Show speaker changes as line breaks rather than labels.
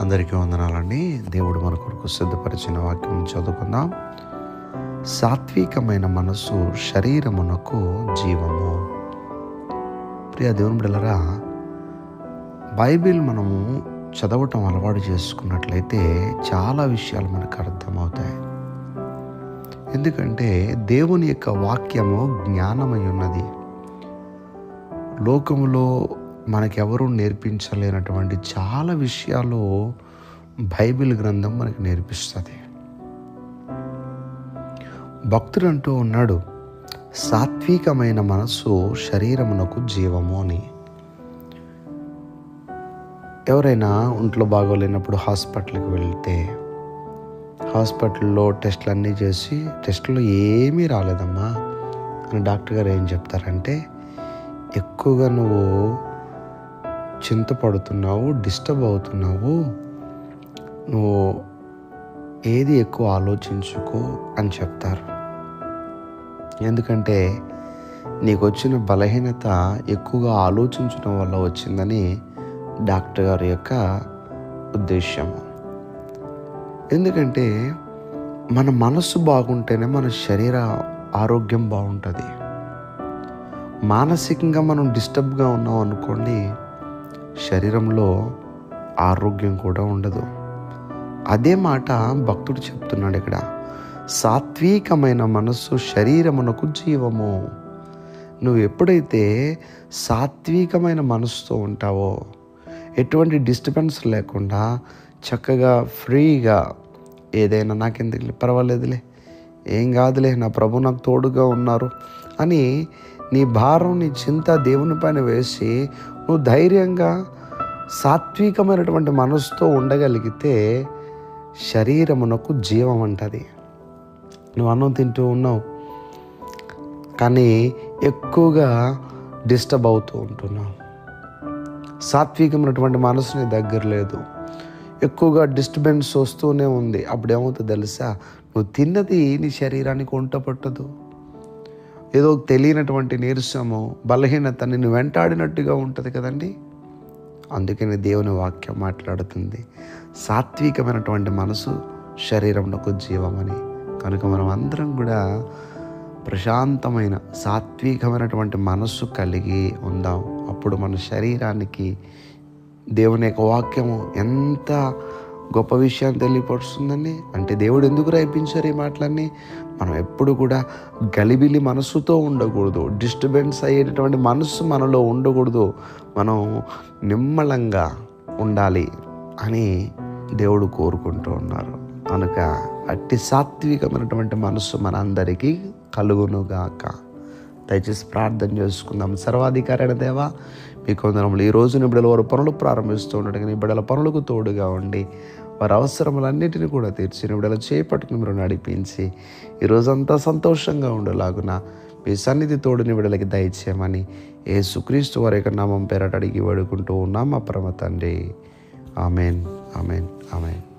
అందరికీ వందనాలండి. దేవుడు మన కొరకు సిద్ధపరిచిన వాక్యం చదువుకుందాం. సాత్వికమైన మనసు శరీరమునకు జీవము. ప్రియ దేవుని బిడలరా బైబిల్ మనము చదవటం అలవాటు చేసుకున్నట్లయితే చాలా విషయాలు మనకు అర్థమవుతాయి. ఎందుకంటే దేవుని యొక్క వాక్యము జ్ఞానమై ఉన్నది. లోకములో మనకెవరూ నేర్పించలేనటువంటి చాలా విషయాలు బైబిల్ గ్రంథం మనకు నేర్పిస్తుంది. భక్తుడు అంటూ ఉన్నాడు సాత్వికమైన మనస్సు శరీరమునకు జీవము అని. ఎవరైనా ఒంట్లో బాగోలేనప్పుడు హాస్పిటల్కి వెళ్తే హాస్పిటల్లో టెస్టులు అన్నీ చేసి టెస్టులు ఏమీ రాలేదమ్మా అని డాక్టర్ గారు ఏం చెప్తారంటే ఎక్కువగా నువ్వు చింతపడుతున్నావు డిస్టర్బ్ అవుతున్నావు నువ్వు ఏది ఎక్కువ ఆలోచించుకో అని చెప్తారు. ఎందుకంటే నీకు వచ్చిన బలహీనత ఎక్కువగా ఆలోచించడం వల్ల వచ్చిందని డాక్టర్ గారి యొక్క ఉద్దేశము ఎందుకంటే మన మనస్సు బాగుంటేనే మన శరీర ఆరోగ్యం బాగుంటుంది. మానసికంగా మనం డిస్టర్బ్గా ఉన్నాం అనుకోండి శరీరంలో ఆరోగ్యం కూడా ఉండదు. అదే మాట భక్తుడు చెప్తున్నాడు ఇక్కడ. సాత్వికమైన మనస్సు శరీరమునకు జీవము. నువ్వు ఎప్పుడైతే సాత్వికమైన మనసుతో ఉంటావో ఎటువంటి డిస్టర్బెన్స్ లేకుండా చక్కగా ఫ్రీగా ఏదైనా నాకెందుకు పర్వాలేదులే. ఏం కాదులే నా ప్రభు నాకు తోడుగా ఉన్నారు అని నీ భారం నీ చింత దేవుని పైన వేసి నువ్వు ధైర్యంగా సాత్వికమైనటువంటి మనసుతో ఉండగలిగితే శరీరమునకు జీవం అంటది. నువ్వు అన్నం తింటూ ఉన్నావు కానీ ఎక్కువగా డిస్టర్బ్ అవుతూ ఉంటున్నావు. సాత్వికమైనటువంటి మనసు నీ దగ్గర లేదు. ఎక్కువగా డిస్టర్బెన్స్ వస్తూనే ఉంది. అప్పుడు ఏమవుతుంది తెలుసా? నువ్వు తిన్నది నీ శరీరానికి వంట పట్టదు. ఏదో తెలియనటువంటి నీరసము బలహీనత నిన్ను వెంటాడినట్టుగా ఉంటుంది కదండి? అందుకని దేవుని వాక్యం మాట్లాడుతుంది. సాత్వికమైనటువంటి మనసు శరీరంలో జీవమని కనుక మనం అందరం కూడా ప్రశాంతమైన సాత్వికమైనటువంటి మనస్సు కలిగి ఉందాం. అప్పుడు మన శరీరానికి దేవుని యొక్క వాక్యము ఎంత గొప్ప విషయాన్ని తెలియపరుస్తుందండి? అంటే దేవుడు ఎందుకు రాయించారు ఈ మాటలన్నీ? మనం ఎప్పుడు కూడా గలిబిలి మనసుతో ఉండకూడదు. డిస్టర్బెన్స్ అయ్యేటటువంటి మనసు మనలో ఉండకూడదు. మనం నిమ్మలంగా ఉండాలి అని దేవుడు కోరుకుంటూ ఉన్నారు. కనుక అట్టి సాత్వికమైనటువంటి మనస్సు మనందరికీ కలుగునుగాక. దయచేసి ప్రార్థన చేసుకుందాం. సర్వాధికారైన దేవా మీ కొందరములు ఈ రోజు బిడ్డల వారు పనులు ప్రారంభిస్తూ ఉండడం నీ బిడల పనులకు తోడుగా ఉండి వారి అవసరములన్నిటిని కూడా తీర్చి నీ బిడ్డల చేపట్టుకుని మీరు నడిపించి ఈరోజంతా సంతోషంగా ఉండేలాగున మీ సన్నిధి తోడుని బిడ్డలకి దయచేయమని ఏ సుక్రీస్తు వారి యొక్క నామం పేరట అడిగి వేడుకుంటూ ఉన్నాం మా పరమ తండ్రి. ఆమెన్. ఆమెన్. ఆమెన్.